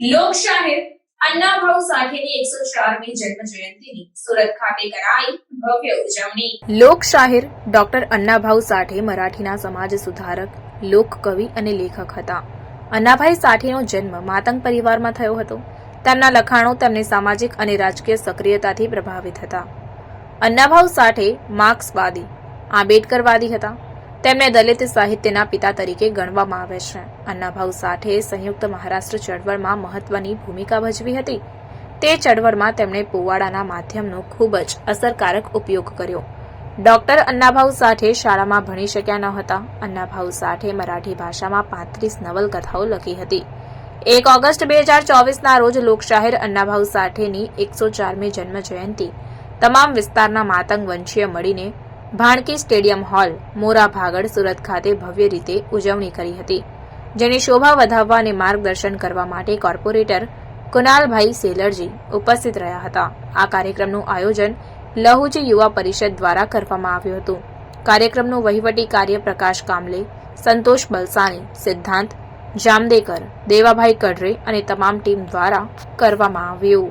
લોકશાહીર અન્નાભાઉ સાથેની એકસો ચારમી જન્મ જયંતિની સુરત ખાતે કરાઈ ભવ્ય ઉજવણી. લોકશાહીર ડોક્ટર અન્નાભાઉ સાઠે મરાઠીના સમાજ સુધારક, લોકકવિ અને લેખક હતા. અન્નાભાઈ સાઠેનો જન્મ માતંગ પરિવારમાં થયો હતો. તેમના લખાણો તેમની સામાજિક અને રાજકીય સક્રિયતાથી પ્રભાવિત હતા. અન્નાભાઉ સાઠે માર્ક્સવાદી, આંબેડકરવાદી હતા. તેમને દલિત સાહિત્યના પિતા તરીકે ગણવામાં આવે છે. અન્નાભાઉ સાથે સંયુક્ત મહારાષ્ટ્ર ચળવળમાં મહત્વની ભૂમિકા ભજવી હતી. તે ચળવળમાં તેમણે પોવાડાના માધ્યમનો ખૂબ જ અસરકારક ઉપયોગ કર્યો. ડોક્ટર અન્નાભાઉ સાઠે શાળામાં ભણી શક્યા ન હતા. અન્નાભાઉ સાઠે મરાઠી ભાષામાં પાંત્રીસ નવલકથાઓ લખી હતી. એક ઓગસ્ટ બે હજાર ચોવીસના રોજ લોકશાહીર અન્નાભાઉ સાઠેની એકસો ચારમી જન્મ જયંતિ તમામ વિસ્તારના માતંગ વંશીય મળીને ભાણકી સ્ટેડિયમ હોલ, મોરા ભાગળ, સુરત ખાતે ભવ્ય રીતે ઉજવણી કરી હતી, જેની શોભા વધાવવા અને માર્ગદર્શન કરવા માટે કોર્પોરેટર કુનાલભાઈ સેલરજી ઉપસ્થિત રહ્યા હતા. આ કાર્યક્રમનું આયોજન લહુજી યુવા પરિષદ દ્વારા કરવામાં આવ્યું હતું. કાર્યક્રમનું વહીવટી કાર્ય પ્રકાશ કામલે, સંતોષ બલસાણી, સિદ્ધાંત જામદેકર, દેવાભાઈ કડરે અને તમામ ટીમ દ્વારા કરવામાં આવ્યું.